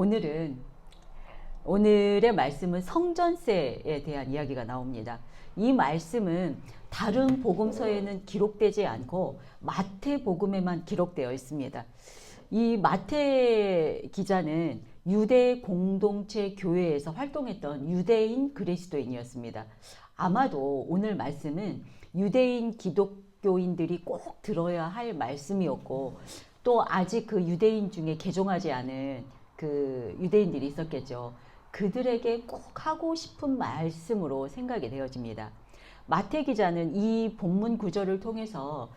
오늘은 오늘의 말씀은 성전세에 대한 이야기가 나옵니다. 이 말씀은 다른 복음서에는 기록되지 않고 마태 복음에만 기록되어 있습니다. 이 마태 기자는 유대 공동체 교회에서 활동했던 유대인 그리스도인이었습니다. 아마도 오늘 말씀은 유대인 기독교인들이 꼭 들어야 할 말씀이었고 또 아직 그 유대인 중에 개종하지 않은 그 유대인들이 있었겠죠. 그들에게 꼭 하고 싶은 말씀으로 생각이 되어집니다. 마태 기자는 이 본문 구절을 통해서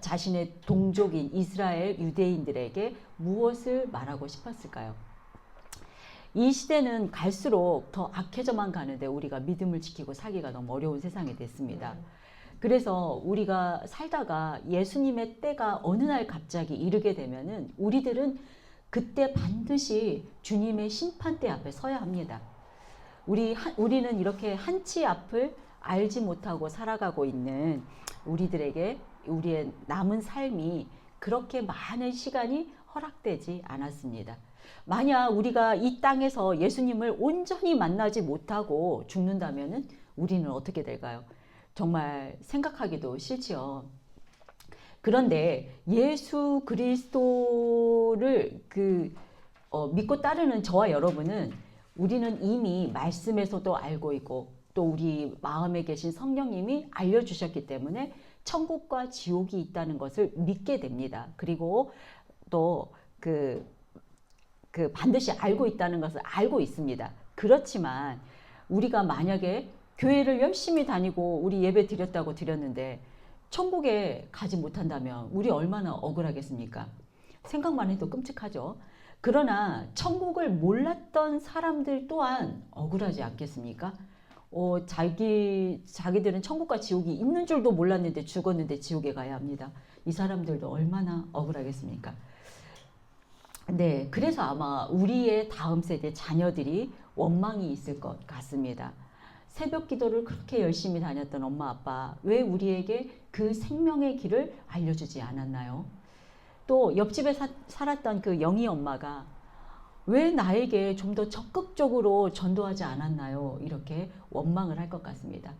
자신의 동족인 이스라엘 유대인들에게 무엇을 말하고 싶었을까요? 이 시대는 갈수록 더 악해져만 가는데 우리가 믿음을 지키고 살기가 너무 어려운 세상이 됐습니다. 그래서 우리가 살다가 예수님의 때가 어느 날 갑자기 이르게 되면은 우리들은 그때 반드시 주님의 심판대 앞에 서야 합니다. 우리 우리는 이렇게 한치 앞을 알지 못하고 살아가고 있는 우리들에게 우리의 남은 삶이 그렇게 많은 시간이 허락되지 않았습니다. 만약 우리가 이 땅에서 예수님을 온전히 만나지 못하고 죽는다면 우리는 어떻게 될까요? 정말 생각하기도 싫지요. 그런데 예수 그리스도를 그 어, 믿고 따르는 저와 여러분은 우리는 이미 말씀에서도 알고 있고 또 우리 마음에 계신 성령님이 알려주셨기 때문에 천국과 지옥이 있다는 것을 믿게 됩니다. 그리고 또 그, 그 반드시 알고 있다는 것을 알고 있습니다. 그렇지만 우리가 만약에 교회를 열심히 다니고 우리 예배 드렸다고 드렸는데 천국에 가지 못한다면 우리 얼마나 억울하겠습니까? 생각만 해도 끔찍하죠. 그러나 천국을 몰랐던 사람들 또한 억울하지 않겠습니까? 어, 자기, 자기들은 천국과 지옥이 있는 줄도 몰랐는데 죽었는데 지옥에 가야 합니다. 이 사람들도 얼마나 억울하겠습니까? 네, 그래서 아마 우리의 다음 세대 자녀들이 원망이 있을 것 같습니다. 새벽 기도를 그렇게 열심히 다녔던 엄마 아빠, 왜 우리에게 그 생명의 길을 알려주지 않았나요? 또 옆집에 사, 살았던 그 영희 엄마가 왜 나에게 좀 더 적극적으로 전도하지 않았나요? 이렇게 원망을 할 것 같습니다.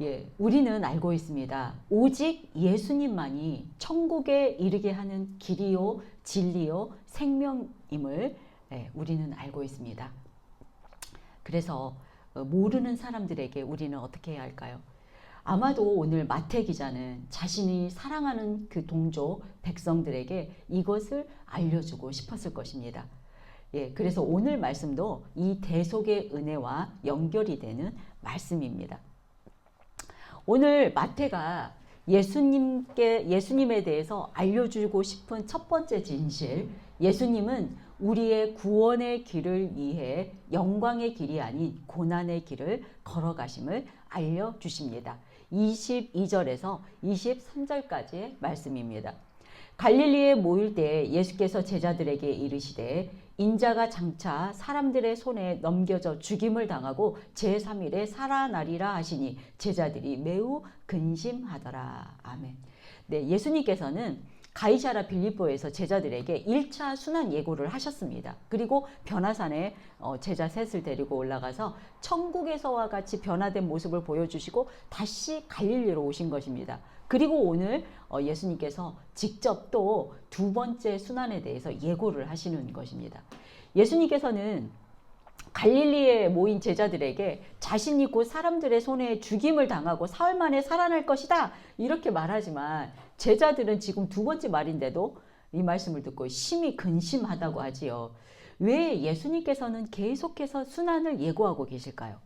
예, 우리는 알고 있습니다. 오직 예수님만이 천국에 이르게 하는 길이요, 진리요, 생명임을 예, 우리는 알고 있습니다. 그래서 어, 모르는 사람들에게 우리는 어떻게 해야 할까요? 아마도 오늘 마태 기자는 자신이 사랑하는 그 동족 백성들에게 이것을 알려주고 싶었을 것입니다. 예, 그래서 오늘 말씀도 이 대속의 은혜와 연결이 되는 말씀입니다. 오늘 마태가 예수님께 예수님에 대해서 알려주고 싶은 첫 번째 진실, 예수님은 우리의 구원의 길을 위해 영광의 길이 아닌 고난의 길을 걸어가심을 알려주십니다. 22절에서 23절까지의 말씀입니다. 갈릴리에 모일 때 예수께서 제자들에게 이르시되 인자가 장차 사람들의 손에 넘겨져 죽임을 당하고 제3일에 살아나리라 하시니 제자들이 매우 근심하더라. 아멘. 네, 예수님께서는 가이샤라 빌리보에서 제자들에게 1차 순환 예고를 하셨습니다. 그리고 변화산에 어, 제자 셋을 데리고 올라가서 천국에서와 같이 변화된 모습을 보여주시고 다시 갈릴리로 오신 것입니다. 그리고 오늘 어, 예수님께서 직접 또 두 번째 순환에 대해서 예고를 하시는 것입니다. 예수님께서는 갈릴리에 모인 제자들에게 자신이 곧 사람들의 손에 죽임을 당하고 사흘 만에 살아날 것이다. 이렇게 말하지만 제자들은 지금 두 번째 말인데도 이 말씀을 듣고 심히 근심하다고 하지요. 왜 예수님께서는 계속해서 순환을 예고하고 계실까요?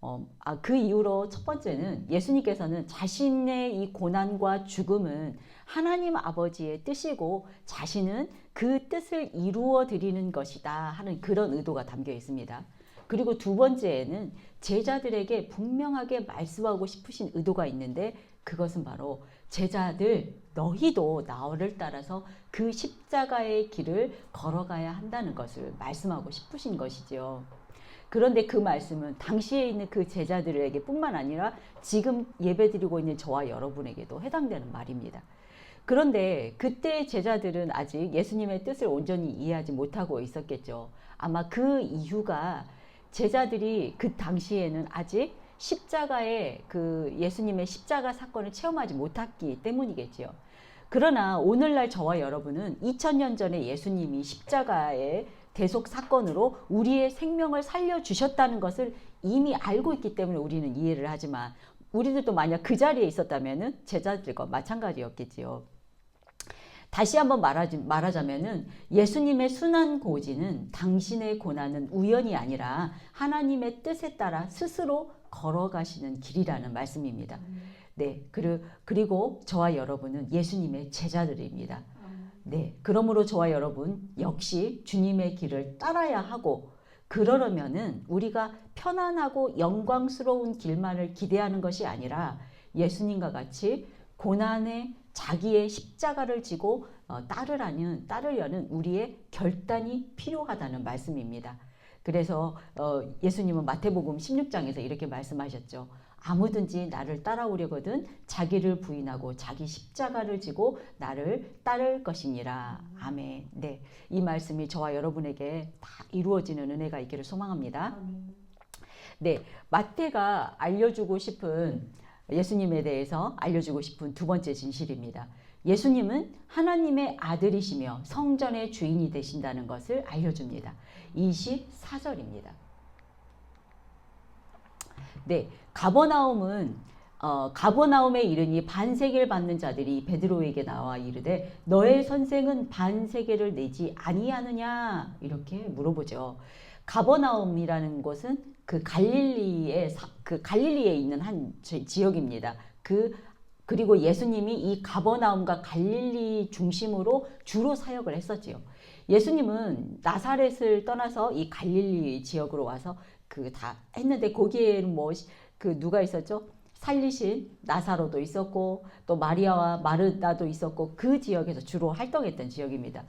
어, 아, 그 이후로 첫 번째는 예수님께서는 자신의 이 고난과 죽음은 하나님 아버지의 뜻이고 자신은 그 뜻을 이루어 드리는 것이다 하는 그런 의도가 담겨 있습니다. 그리고 두 번째에는 제자들에게 분명하게 말씀하고 싶으신 의도가 있는데 그것은 바로 제자들 너희도 나를 따라서 그 십자가의 길을 걸어가야 한다는 것을 말씀하고 싶으신 것이죠. 그런데 그 말씀은 당시에 있는 그 제자들에게 뿐만 아니라 지금 예배드리고 있는 저와 여러분에게도 해당되는 말입니다. 그런데 그때 제자들은 아직 예수님의 뜻을 온전히 이해하지 못하고 있었겠죠. 아마 그 이유가 제자들이 그 당시에는 아직 십자가의 그 예수님의 십자가 사건을 체험하지 못했기 때문이겠지요. 그러나 오늘날 저와 여러분은 2000년 전에 예수님이 십자가의 대속 사건으로 우리의 생명을 살려주셨다는 것을 이미 알고 있기 때문에 우리는 이해를 하지만 우리들도 만약 그 자리에 있었다면 제자들과 마찬가지였겠지요. 다시 한번 말하지, 말하자면은 예수님의 순환 고지는 당신의 고난은 우연이 아니라 하나님의 뜻에 따라 스스로 걸어가시는 길이라는 말씀입니다. 네, 그리고, 그리고 저와 여러분은 예수님의 제자들입니다. 네, 그러므로 저와 여러분 역시 주님의 길을 따라야 하고 그러려면은 우리가 편안하고 영광스러운 길만을 기대하는 것이 아니라 예수님과 같이 고난의 자기의 십자가를 지고 어, 따르라는 따르려는 우리의 결단이 필요하다는 말씀입니다. 그래서 어, 예수님은 마태복음 16장에서 이렇게 말씀하셨죠. 아무든지 나를 따라오려거든 자기를 부인하고 자기 십자가를 지고 나를 따를 것이니라. 아멘. 네. 이 말씀이 저와 여러분에게 다 이루어지는 은혜가 있기를 소망합니다. 네. 마태가 알려주고 싶은 예수님에 대해서 알려주고 싶은 두 번째 진실입니다. 예수님은 하나님의 아들이시며 성전의 주인이 되신다는 것을 알려줍니다. 24절입니다. 네, 가버나움은 어, 가버나움에 이르니 반세계를 받는 자들이 베드로에게 나와 이르되 너의 선생은 반세계를 내지 아니하느냐 이렇게 물어보죠. 가버나움이라는 곳은 그 갈릴리의 그 갈릴리에 있는 한 지역입니다. 그 그리고 예수님이 이 가버나움과 갈릴리 중심으로 주로 사역을 했었지요. 예수님은 나사렛을 떠나서 이 갈릴리 지역으로 와서 그 다 했는데 거기에는 뭐 그 누가 있었죠? 살리신 나사로도 있었고 또 마리아와 마르다도 있었고 그 지역에서 주로 활동했던 지역입니다.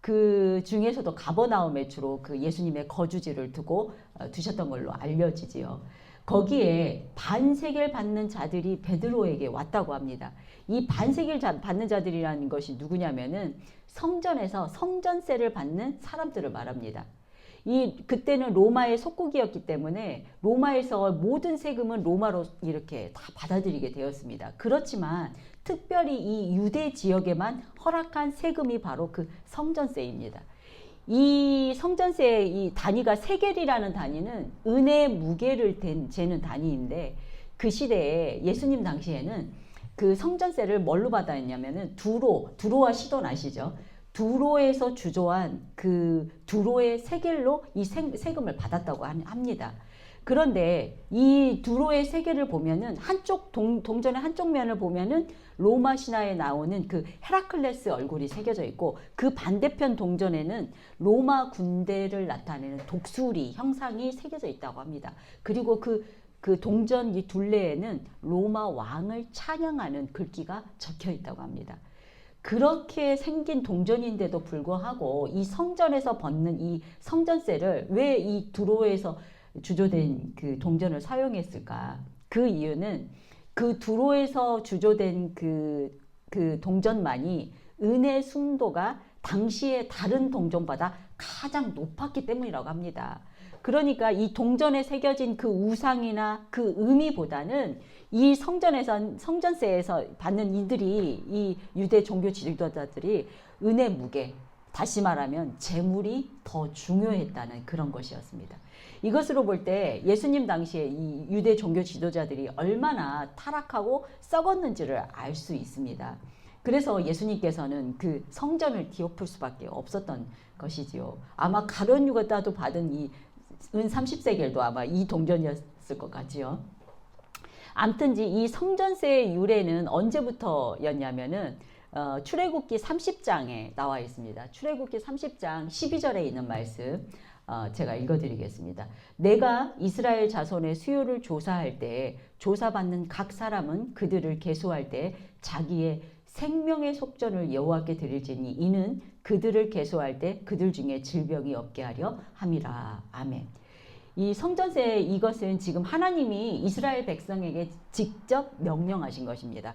그 중에서도 가버나움에 주로 그 예수님의 거주지를 두고 어, 두셨던 걸로 알려지지요. 거기에 반세계를 받는 자들이 베드로에게 왔다고 합니다. 이 반세계를 받는 자들이라는 것이 누구냐면은 성전에서 성전세를 받는 사람들을 말합니다. 이 그때는 로마의 속국이었기 때문에 로마에서 모든 세금은 로마로 이렇게 다 받아들이게 되었습니다. 그렇지만 특별히 이 유대 지역에만 허락한 세금이 바로 그 성전세입니다. 이 성전세의 이 단위가 세겔이라는 단위는 은의 무게를 재는 단위인데 그 시대에 예수님 당시에는 그 성전세를 뭘로 받았냐면은 두로 두로와 시돈 아시죠? 두로에서 주조한 그 두로의 세겔로 이 세금을 받았다고 합니다. 그런데 이 두로의 세계를 보면은 한쪽 동, 동전의 한쪽 면을 보면은 로마 신화에 나오는 그 헤라클레스 얼굴이 새겨져 있고 그 반대편 동전에는 로마 군대를 나타내는 독수리 형상이 새겨져 있다고 합니다. 그리고 그, 그 동전 이 둘레에는 로마 왕을 찬양하는 글귀가 적혀 있다고 합니다. 그렇게 생긴 동전인데도 불구하고 이 성전에서 벗는 이 성전세를 왜 이 두로에서 주조된 그 동전을 사용했을까? 그 이유는 그 두로에서 주조된 그, 그 동전만이 은의 순도가 당시의 다른 동전보다 가장 높았기 때문이라고 합니다. 그러니까 이 동전에 새겨진 그 우상이나 그 의미보다는 이 성전에서 성전세에서 받는 이들이 이 유대 종교 지도자들이 은의 무게 다시 말하면 재물이 더 중요했다는 그런 것이었습니다. 이것으로 볼 때 예수님 당시에 이 유대 종교 지도자들이 얼마나 타락하고 썩었는지를 알 수 있습니다. 그래서 예수님께서는 그 성전을 뒤엎을 수밖에 없었던 것이지요. 아마 가련 유다도 받은 이 은 30세겔도 아마 이 동전이었을 것 같지요. 암튼지 이 성전세의 유래는 언제부터였냐면은 어, 출애굽기 30장에 나와 있습니다. 출애굽기 30장 12절에 있는 말씀 어, 제가 읽어드리겠습니다. 내가 이스라엘 자손의 수요를 조사할 때 조사받는 각 사람은 그들을 계수할 때 자기의 생명의 속전을 여호와께 드릴지니 이는 그들을 계수할 때 그들 중에 질병이 없게 하려 함이라. 아멘. 이 성전세 이것은 지금 하나님이 이스라엘 백성에게 직접 명령하신 것입니다.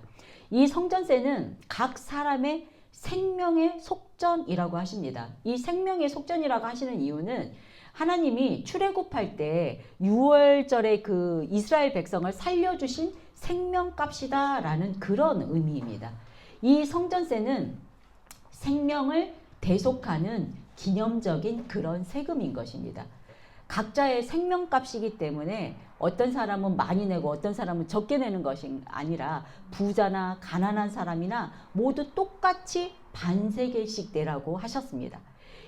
이 성전세는 각 사람의 생명의 속전이라고 하십니다. 이 생명의 속전이라고 하시는 이유는 하나님이 출애굽할 때 6월절에 그 이스라엘 백성을 살려주신 생명값이다라는 그런 의미입니다. 이 성전세는 생명을 대속하는 기념적인 그런 세금인 것입니다. 각자의 생명값이기 때문에 어떤 사람은 많이 내고 어떤 사람은 적게 내는 것이 아니라 부자나 가난한 사람이나 모두 똑같이 반세계씩 내라고 하셨습니다.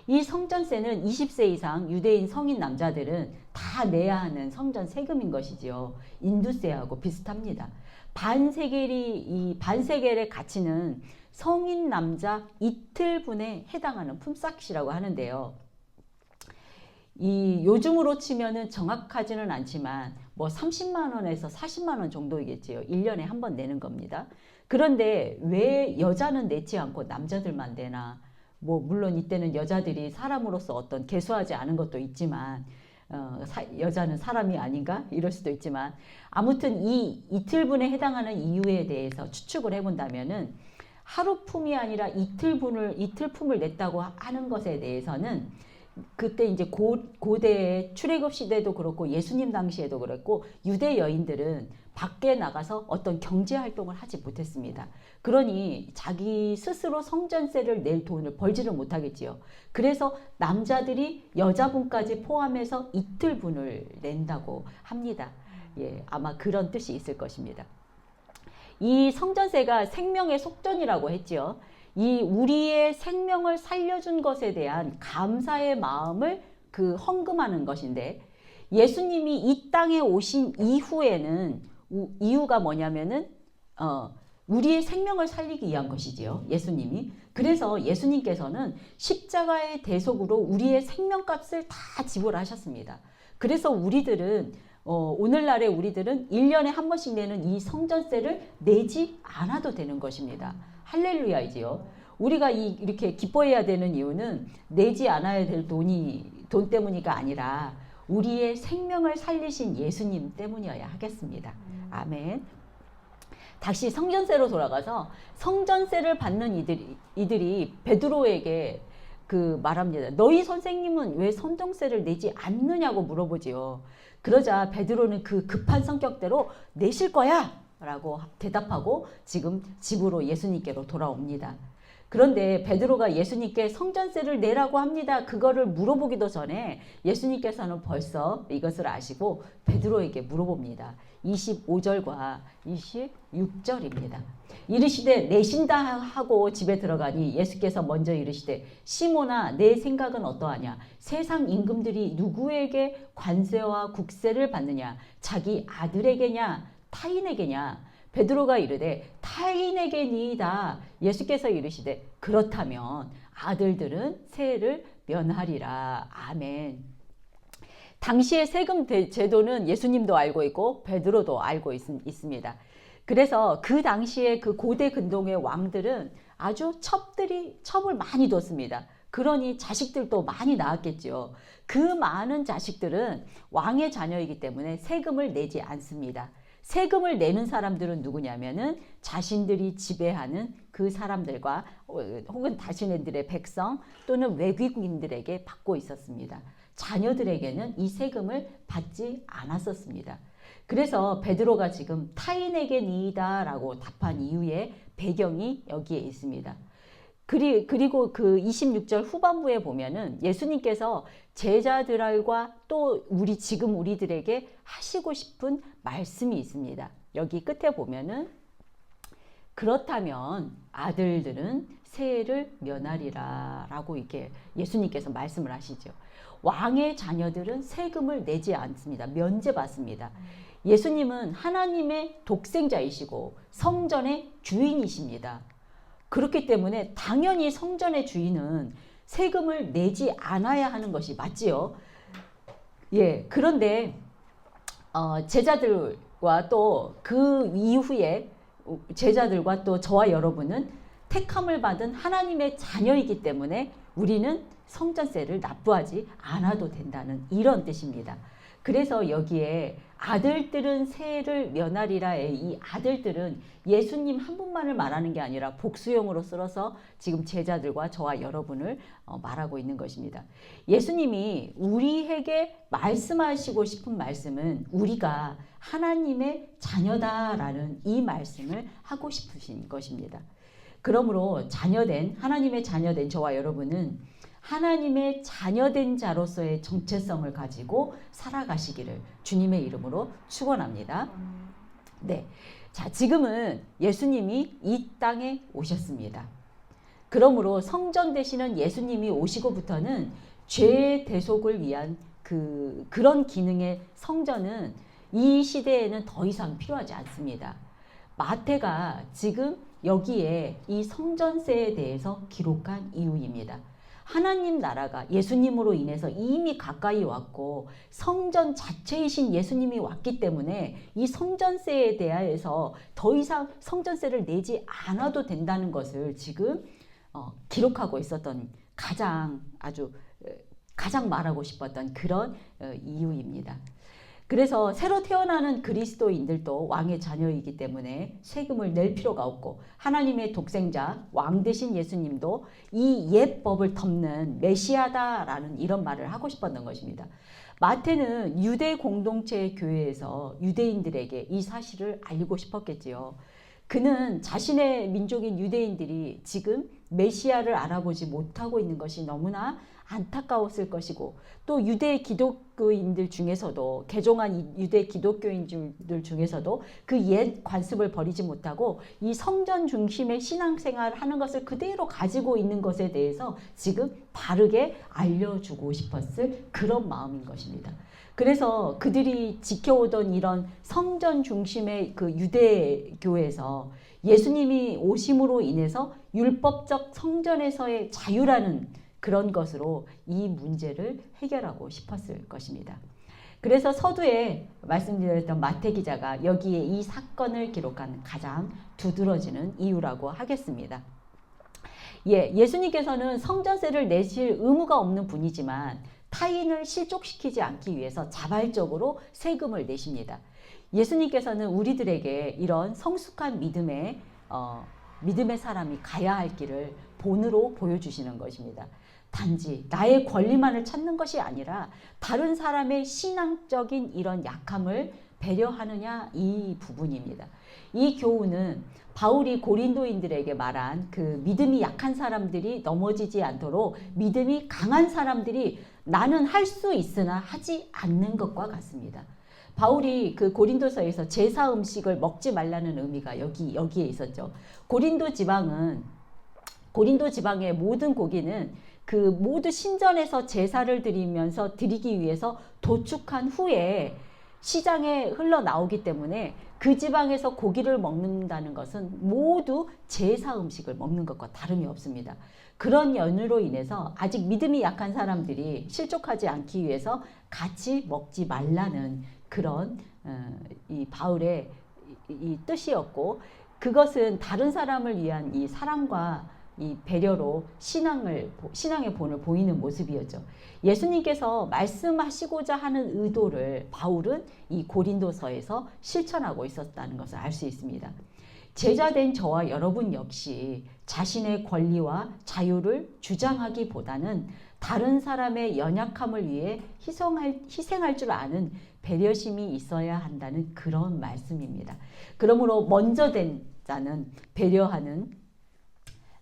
이 성전세는 20세 이상 유대인 성인 남자들은 다 내야 하는 성전 세금인 것이지요. 인두세하고 비슷합니다. 반세겔이 이 반세겔의 가치는 성인 남자 이틀분에 해당하는 품삯이라고 하는데요. 이 요즘으로 치면은 정확하지는 않지만 뭐 30만 원에서 40만 원 정도이겠지요. 1년에 한 번 내는 겁니다. 그런데 왜 여자는 내지 않고 남자들만 내나? 뭐 물론 이때는 여자들이 사람으로서 어떤 개수하지 않은 것도 있지만 어, 사, 여자는 사람이 아닌가 이럴 수도 있지만 아무튼 이 이틀분에 해당하는 이유에 대해서 추측을 해본다면은 하루 품이 아니라 이틀분을 이틀 품을 냈다고 하는 것에 대해서는 그때 이제 고, 고대 출애굽 시대도 그렇고 예수님 당시에도 그랬고 유대 여인들은 밖에 나가서 어떤 경제 활동을 하지 못했습니다. 그러니 자기 스스로 성전세를 낼 돈을 벌지를 못하겠지요. 그래서 남자들이 여자분까지 포함해서 이틀분을 낸다고 합니다. 예, 아마 그런 뜻이 있을 것입니다. 이 성전세가 생명의 속전이라고 했지요. 이 우리의 생명을 살려준 것에 대한 감사의 마음을 그 헌금하는 것인데 예수님이 이 땅에 오신 이후에는 우, 이유가 뭐냐면은 어, 우리의 생명을 살리기 위한 것이지요. 예수님이. 그래서 예수님께서는 십자가의 대속으로 우리의 생명값을 다 지불하셨습니다. 그래서 우리들은 어, 오늘날의 우리들은 1년에 한 번씩 내는 이 성전세를 내지 않아도 되는 것입니다. 할렐루야이지요. 우리가 이, 이렇게 기뻐해야 되는 이유는 내지 않아야 될 돈이 돈 때문이가 아니라 우리의 생명을 살리신 예수님 때문이어야 하겠습니다. 아멘. 다시 성전세로 돌아가서 성전세를 받는 이들이, 이들이 베드로에게 그 말합니다. 너희 선생님은 왜 성전세를 내지 않느냐고 물어보지요. 그러자 베드로는 그 급한 성격대로 내실 거야 라고 대답하고 지금 집으로 예수님께로 돌아옵니다. 그런데 베드로가 예수님께 성전세를 내라고 합니다. 그거를 물어보기도 전에 예수님께서는 벌써 이것을 아시고 베드로에게 물어봅니다. 25절과 26절입니다. 이르시되 내신다 하고 집에 들어가니 예수께서 먼저 이르시되 시모나 내 생각은 어떠하냐 세상 임금들이 누구에게 관세와 국세를 받느냐 자기 아들에게냐 타인에게냐 베드로가 이르되 타인에게니이다. 예수께서 이르시되 그렇다면 아들들은 세를 면하리라. 아멘. 당시의 세금 제도는 예수님도 알고 있고 베드로도 알고 있, 있습니다. 그래서 그 당시에 그 고대 근동의 왕들은 아주 첩들이 첩을 많이 뒀습니다. 그러니 자식들도 많이 낳았겠죠. 그 많은 자식들은 왕의 자녀이기 때문에 세금을 내지 않습니다. 세금을 내는 사람들은 누구냐면은 자신들이 지배하는 그 사람들과 어, 혹은 자신들의 백성 또는 외국인들에게 받고 있었습니다. 자녀들에게는 이 세금을 받지 않았었습니다. 그래서 베드로가 지금 타인에게 니이다라고 답한 이유의 배경이 여기에 있습니다. 그리, 그리고 그 26절 후반부에 보면은 예수님께서 제자들과 또 우리 지금 우리들에게 하시고 싶은 말씀이 있습니다. 여기 끝에 보면은 그렇다면 아들들은 세를 면하리라 라고 이렇게 예수님께서 말씀을 하시죠. 왕의 자녀들은 세금을 내지 않습니다. 면제받습니다. 예수님은 하나님의 독생자이시고 성전의 주인이십니다. 그렇기 때문에 당연히 성전의 주인은 세금을 내지 않아야 하는 것이 맞지요. 예, 그런데 어, 제자들과 또 그 이후에 제자들과 또 저와 여러분은 택함을 받은 하나님의 자녀이기 때문에 우리는 성전세를 납부하지 않아도 된다는 이런 뜻입니다. 그래서 여기에 아들들은 세를 면하리라의 이 아들들은 예수님 한 분만을 말하는 게 아니라 복수형으로 쓸어서 지금 제자들과 저와 여러분을 어, 말하고 있는 것입니다. 예수님이 우리에게 말씀하시고 싶은 말씀은 우리가 하나님의 자녀다라는 이 말씀을 하고 싶으신 것입니다. 그러므로 자녀된 하나님의 자녀된 저와 여러분은 하나님의 자녀된 자로서의 정체성을 가지고 살아가시기를 주님의 이름으로 축원합니다. 네. 자, 지금은 예수님이 이 땅에 오셨습니다. 그러므로 성전 되시는 예수님이 오시고부터는 죄 대속을 위한 그 그런 기능의 성전은 이 시대에는 더 이상 필요하지 않습니다. 마태가 지금 여기에 이 성전세에 대해서 기록한 이유입니다. 하나님 나라가 예수님으로 인해서 이미 가까이 왔고 성전 자체이신 예수님이 왔기 때문에 이 성전세에 대하여서 더 이상 성전세를 내지 않아도 된다는 것을 지금 어, 기록하고 있었던 가장 아주 가장 말하고 싶었던 그런 어, 이유입니다. 그래서 새로 태어나는 그리스도인들도 왕의 자녀이기 때문에 세금을 낼 필요가 없고 하나님의 독생자 왕 되신 예수님도 이옛 법을 덮는 메시아다라는 이런 말을 하고 싶었던 것입니다. 마태는 유대 공동체 교회에서 유대인들에게 이 사실을 알리고 싶었겠지요. 그는 자신의 민족인 유대인들이 지금 메시아를 알아보지 못하고 있는 것이 너무나 안타까웠을 것이고 또 유대 기독교인들 중에서도 개종한 유대 기독교인들 중에서도 그 옛 관습을 버리지 못하고 이 성전 중심의 신앙생활 하는 것을 그대로 가지고 있는 것에 대해서 지금 바르게 알려주고 싶었을 그런 마음인 것입니다. 그래서 그들이 지켜오던 이런 성전 중심의 그 유대교에서 예수님이 오심으로 인해서 율법적 성전에서의 자유라는 그런 것으로 이 문제를 해결하고 싶었을 것입니다. 그래서 서두에 말씀드렸던 마태 기자가 여기에 이 사건을 기록한 가장 두드러지는 이유라고 하겠습니다. 예, 예수님께서는 성전세를 내실 의무가 없는 분이지만 타인을 실족시키지 않기 위해서 자발적으로 세금을 내십니다. 예수님께서는 우리들에게 이런 성숙한 믿음의 어, 믿음의 사람이 가야 할 길을 본으로 보여주시는 것입니다. 단지 나의 권리만을 찾는 것이 아니라 다른 사람의 신앙적인 이런 약함을 배려하느냐 이 부분입니다. 이 교훈은 바울이 고린도인들에게 말한 그 믿음이 약한 사람들이 넘어지지 않도록 믿음이 강한 사람들이 나는 할 수 있으나 하지 않는 것과 같습니다. 바울이 그 고린도서에서 제사 음식을 먹지 말라는 의미가 여기 여기에 있었죠. 고린도 지방은 고린도 지방의 모든 고기는 그 모두 신전에서 제사를 드리면서 드리기 위해서 도축한 후에 시장에 흘러나오기 때문에 그 지방에서 고기를 먹는다는 것은 모두 제사 음식을 먹는 것과 다름이 없습니다. 그런 연유로 인해서 아직 믿음이 약한 사람들이 실족하지 않기 위해서 같이 먹지 말라는 그런 어, 이 바울의 이 뜻이었고 그것은 다른 사람을 위한 이 사랑과 이 배려로 신앙을 신앙의 본을 보이는 모습이었죠. 예수님께서 말씀하시고자 하는 의도를 바울은 이 고린도서에서 실천하고 있었다는 것을 알 수 있습니다. 제자된 저와 여러분 역시 자신의 권리와 자유를 주장하기보다는 다른 사람의 연약함을 위해 희생할, 희생할 줄 아는 배려심이 있어야 한다는 그런 말씀입니다. 그러므로 먼저 된 자는 배려하는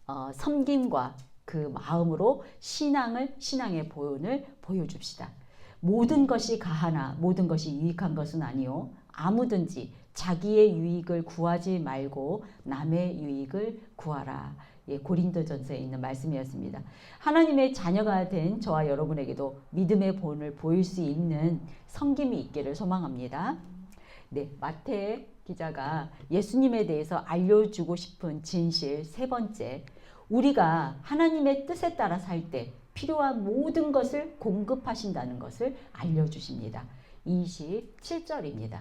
어, 섬김과 그 마음으로 신앙을 신앙의 보연을 보여줍시다. 모든 것이 가하나 모든 것이 유익한 것은 아니요 아무든지 자기의 유익을 구하지 말고 남의 유익을 구하라. 예, 고린도전서에 있는 말씀이었습니다. 하나님의 자녀가 된 저와 여러분에게도 믿음의 본을 보일 수 있는 성김이 있기를 소망합니다. 네, 마태 기자가 예수님에 대해서 알려주고 싶은 진실 세 번째, 우리가 하나님의 뜻에 따라 살 때 필요한 모든 것을 공급하신다는 것을 알려주십니다. 27절입니다.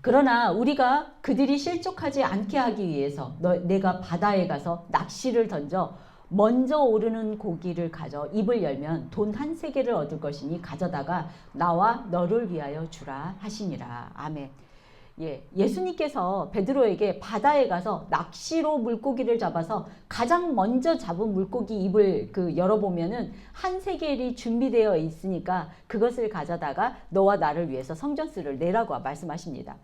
그러나 우리가 그들이 실족하지 않게 하기 위해서 너, 내가 바다에 가서 낚시를 던져 먼저 오르는 고기를 가져 입을 열면 돈 한 세개를 얻을 것이니 가져다가 나와 너를 위하여 주라 하시니라. 아멘. 예, 예수님께서 베드로에게 바다에 가서 낚시로 물고기를 잡아서 가장 먼저 잡은 물고기 입을 그 열어보면은 한 세겔이 준비되어 있으니까 그것을 가져다가 너와 나를 위해서 성전스를 내라고 말씀하십니다.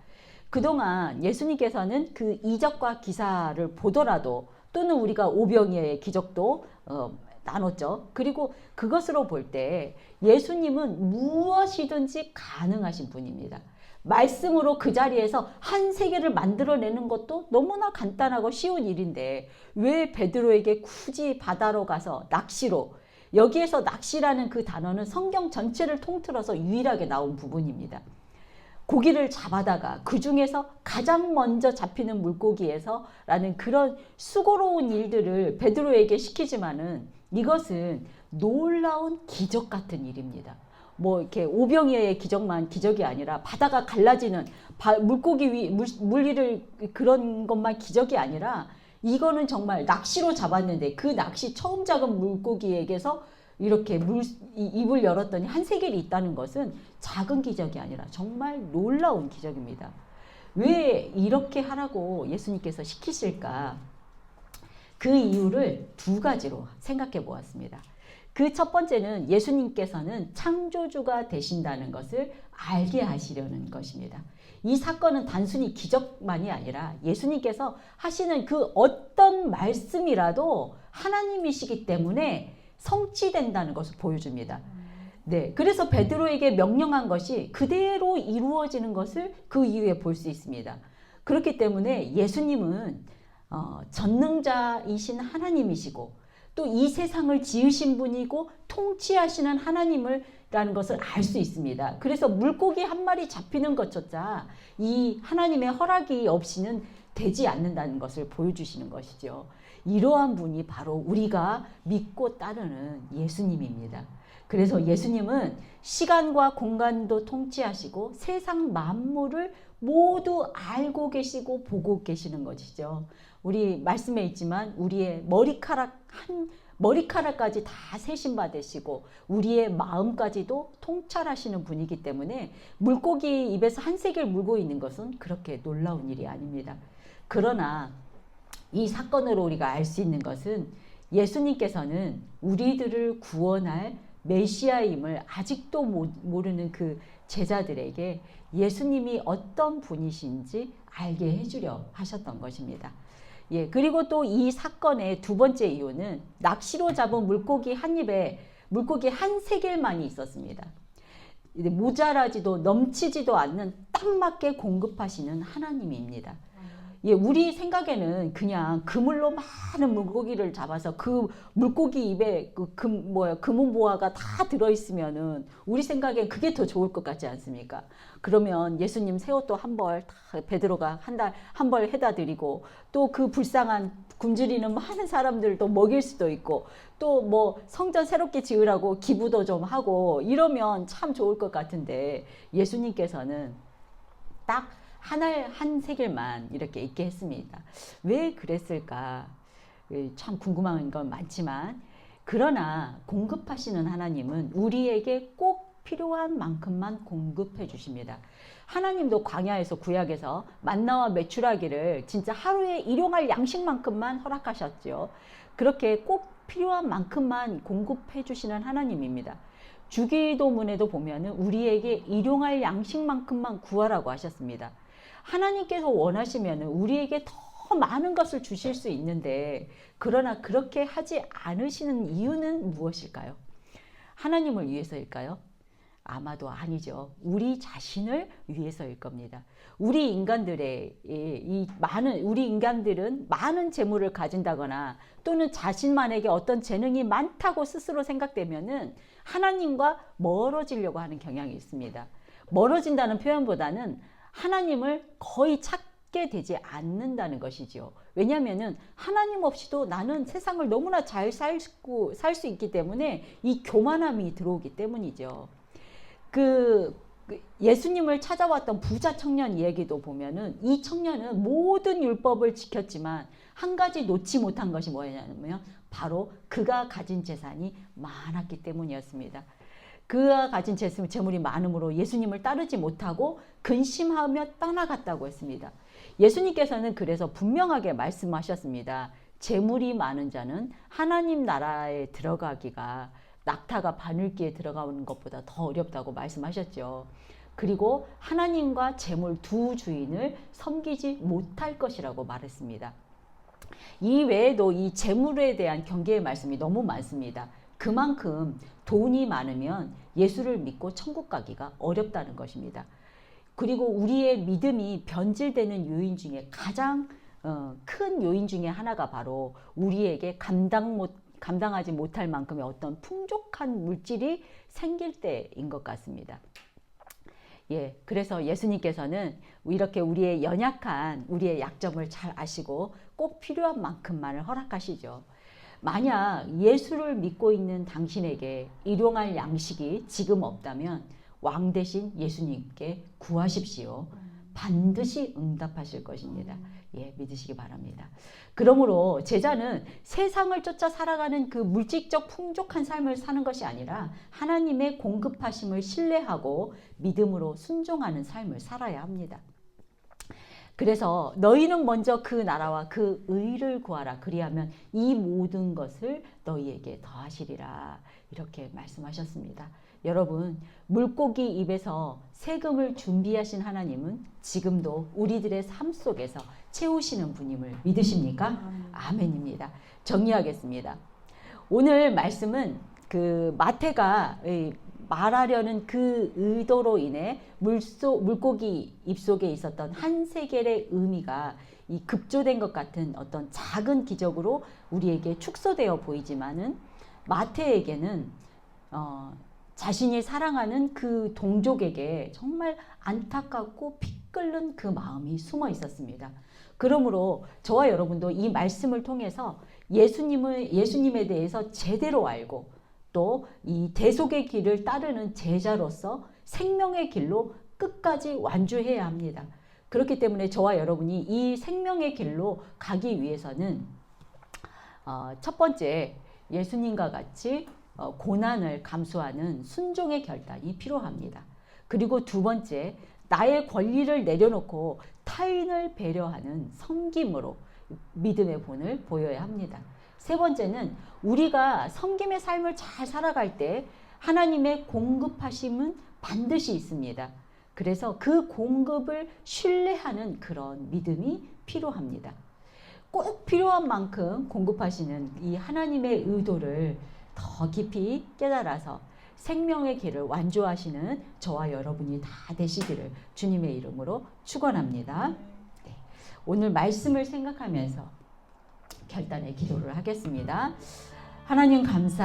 그동안 예수님께서는 그 이적과 기사를 보더라도 또는 우리가 오병이어의 기적도 어, 나눴죠. 그리고 그것으로 볼 때 예수님은 무엇이든지 가능하신 분입니다. 말씀으로 그 자리에서 한 세계를 만들어내는 것도 너무나 간단하고 쉬운 일인데 왜 베드로에게 굳이 바다로 가서 낚시로 여기에서 낚시라는 그 단어는 성경 전체를 통틀어서 유일하게 나온 부분입니다. 고기를 잡아다가 그 중에서 가장 먼저 잡히는 물고기에서라는 그런 수고로운 일들을 베드로에게 시키지만은 이것은 놀라운 기적 같은 일입니다. 뭐 이렇게 오병이어의 기적만 기적이 아니라 바다가 갈라지는 바, 물고기 위 물, 물 위를 그런 것만 기적이 아니라 이거는 정말 낚시로 잡았는데 그 낚시 처음 잡은 물고기에게서 이렇게 물 입을 열었더니 한 세겔이 있다는 것은 작은 기적이 아니라 정말 놀라운 기적입니다. 왜 이렇게 하라고 예수님께서 시키실까? 그 이유를 두 가지로 생각해 보았습니다. 그 첫 번째는 예수님께서는 창조주가 되신다는 것을 알게 하시려는 것입니다. 이 사건은 단순히 기적만이 아니라 예수님께서 하시는 그 어떤 말씀이라도 하나님이시기 때문에 성취된다는 것을 보여줍니다. 네. 그래서 베드로에게 명령한 것이 그대로 이루어지는 것을 그 이후에 볼 수 있습니다. 그렇기 때문에 예수님은 어, 전능자이신 하나님이시고 또 이 세상을 지으신 분이고 통치하시는 하나님을 라는 것을 알 수 있습니다. 그래서 물고기 한 마리 잡히는 것조차 이 하나님의 허락이 없이는 되지 않는다는 것을 보여주시는 것이죠. 이러한 분이 바로 우리가 믿고 따르는 예수님입니다. 그래서 예수님은 시간과 공간도 통치하시고 세상 만물을 모두 알고 계시고 보고 계시는 것이죠. 우리 말씀에 있지만 우리의 머리카락 한 머리카락까지 다 세신 받으시고 우리의 마음까지도 통찰하시는 분이기 때문에 물고기 입에서 한 세계를 물고 있는 것은 그렇게 놀라운 일이 아닙니다. 그러나 이 사건으로 우리가 알 수 있는 것은 예수님께서는 우리들을 구원할 메시아임을 아직도 모르는 그 제자들에게 예수님이 어떤 분이신지 알게 해주려 하셨던 것입니다. 예, 그리고 또 이 사건의 두 번째 이유는 낚시로 잡은 물고기 한 입에 물고기 한 세겔만이 있었습니다. 모자라지도 넘치지도 않는 딱 맞게 공급하시는 하나님입니다. 예, 우리 생각에는 그냥 그물로 많은 물고기를 잡아서 그 물고기 입에 그 금, 뭐야, 금은보화가 다 들어있으면은 우리 생각엔 그게 더 좋을 것 같지 않습니까? 그러면 예수님 새 옷도 한 벌 다 베드로가 한 달, 한 벌 해다 드리고 또 그 불쌍한 굶주리는 많은 사람들도 먹일 수도 있고 또 뭐 성전 새롭게 지으라고 기부도 좀 하고 이러면 참 좋을 것 같은데 예수님께서는 딱 하나의 한 세겔만 이렇게 있게 했습니다. 왜 그랬을까? 예, 참 궁금한 건 많지만 그러나 공급하시는 하나님은 우리에게 꼭 필요한 만큼만 공급해 주십니다. 하나님도 광야에서 구약에서 만나와 메추라기를 진짜 하루에 일용할 양식만큼만 허락하셨죠. 그렇게 꼭 필요한 만큼만 공급해 주시는 하나님입니다. 주기도문에도 보면은 우리에게 일용할 양식만큼만 구하라고 하셨습니다. 하나님께서 원하시면 우리에게 더 많은 것을 주실 수 있는데 그러나 그렇게 하지 않으시는 이유는 무엇일까요? 하나님을 위해서일까요? 아마도 아니죠. 우리 자신을 위해서일 겁니다. 우리 인간들의 이 많은 우리 인간들은 많은 재물을 가진다거나 또는 자신만에게 어떤 재능이 많다고 스스로 생각되면은 하나님과 멀어지려고 하는 경향이 있습니다. 멀어진다는 표현보다는 하나님을 거의 찾게 되지 않는다는 것이죠. 왜냐하면 하나님 없이도 나는 세상을 너무나 잘 살고 살 수 있기 때문에 이 교만함이 들어오기 때문이죠. 그그 예수님을 찾아왔던 부자 청년 이야기도 보면은 이 청년은 모든 율법을 지켰지만 한 가지 놓지 못한 것이 뭐냐면 바로 그가 가진 재산이 많았기 때문이었습니다. 그가 가진 재물- 재물이 많음으로 예수님을 따르지 못하고 근심하며 떠나갔다고 했습니다. 예수님께서는 그래서 분명하게 말씀하셨습니다. 재물이 많은 자는 하나님 나라에 들어가기가 낙타가 바늘기에 들어가는 것보다 더 어렵다고 말씀하셨죠. 그리고 하나님과 재물 두 주인을 섬기지 못할 것이라고 말했습니다. 이 외에도 이 재물에 대한 경계의 말씀이 너무 많습니다. 그만큼 돈이 많으면 예수를 믿고 천국 가기가 어렵다는 것입니다. 그리고 우리의 믿음이 변질되는 요인 중에 가장 어, 큰 요인 중에 하나가 바로 우리에게 감당 못 감당하지 못할 만큼의 어떤 풍족한 물질이 생길 때인 것 같습니다. 예, 그래서 예수님께서는 이렇게 우리의 연약한 우리의 약점을 잘 아시고 꼭 필요한 만큼만을 허락하시죠. 만약 예수를 믿고 있는 당신에게 일용할 양식이 지금 없다면 왕 대신 예수님께 구하십시오. 반드시 응답하실 것입니다. 예, 믿으시기 바랍니다. 그러므로 제자는 세상을 쫓아 살아가는 그 물질적 풍족한 삶을 사는 것이 아니라 하나님의 공급하심을 신뢰하고 믿음으로 순종하는 삶을 살아야 합니다. 그래서 너희는 먼저 그 나라와 그 의를 구하라. 그리하면 이 모든 것을 너희에게 더하시리라. 이렇게 말씀하셨습니다. 여러분, 물고기 입에서 세금을 준비하신 하나님은 지금도 우리들의 삶 속에서 채우시는 분임을 믿으십니까? 아멘입니다. 정리하겠습니다. 오늘 말씀은 그 마태가 이 말하려는 그 의도로 인해 물속 물고기 입속에 있었던 한 세겔의 의미가 이 급조된 것 같은 어떤 작은 기적으로 우리에게 축소되어 보이지만은 마태에게는 어, 자신이 사랑하는 그 동족에게 정말 안타깝고 피 끓는 그 마음이 숨어 있었습니다. 그러므로 저와 여러분도 이 말씀을 통해서 예수님을 예수님에 대해서 제대로 알고 또 이 대속의 길을 따르는 제자로서 생명의 길로 끝까지 완주해야 합니다. 그렇기 때문에 저와 여러분이 이 생명의 길로 가기 위해서는 어, 첫 번째 예수님과 같이 어, 고난을 감수하는 순종의 결단이 필요합니다. 그리고 두 번째 나의 권리를 내려놓고 타인을 배려하는 섬김으로 믿음의 본을 보여야 합니다. 세 번째는 우리가 섬김의 삶을 잘 살아갈 때 하나님의 공급하심은 반드시 있습니다. 그래서 그 공급을 신뢰하는 그런 믿음이 필요합니다. 꼭 필요한 만큼 공급하시는 이 하나님의 의도를 더 깊이 깨달아서 생명의 길을 완주하시는 저와 여러분이 다 되시기를 주님의 이름으로 축원합니다. 네. 오늘 말씀을 생각하면서 결단의 기도를 하겠습니다. 하나님 감사